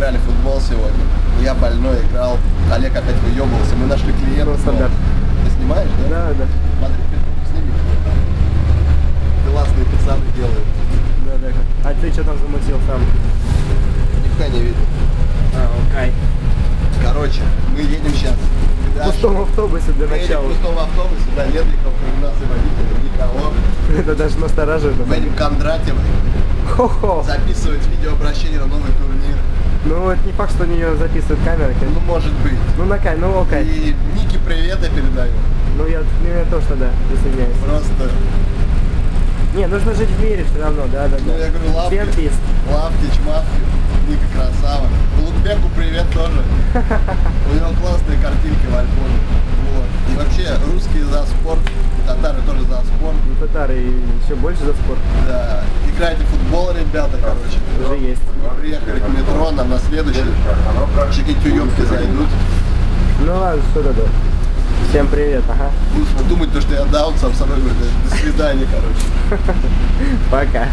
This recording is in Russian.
ушел сегодня. Я больной играл. Олег опять выебывался. Мы нашли клиента. Ну, стандарт. Ты снимаешь, да? Да, да. Смотри, сними. Классные пацаны делают. Да, да. А ты что там замутил сам? Нифига не видно. А, окей. Короче, мы едем сейчас. В пустом автобусе для Мы едем начала. в пустом автобусе, да, нет никого, кроме нас и водителя, никого. Это даже настораживает. Мы едем Кондратьевой Хо-хо. записывать видеообращение на новый турнир. Ну, это не факт, что у нее записывает камера, Ну, может быть. Ну, на кай, ну, окей. И Нике привет я передаю. Ну, я, ну, я тоже тогда присоединяюсь. Просто, Не, нужно жить в мире все равно, да, да, ну, да. я говорю, лавки, Всем пиз. Лавтич, Мавки, Ника красава. Лукбеку привет тоже. У него классные картинки в альбоме. Вот. И вообще, русские за спорт, татары тоже за спорт. Татары и еще больше за спорт. Да. Играйте в футбол, ребята, короче. Уже есть. Мы приехали к метро, нам на следующий чики-тюёмки зайдут. Ну ладно, что тогда. Всем привет, ага. Будут думать, то, что я даун, сам со мной говорю, до свидания, короче. Пока.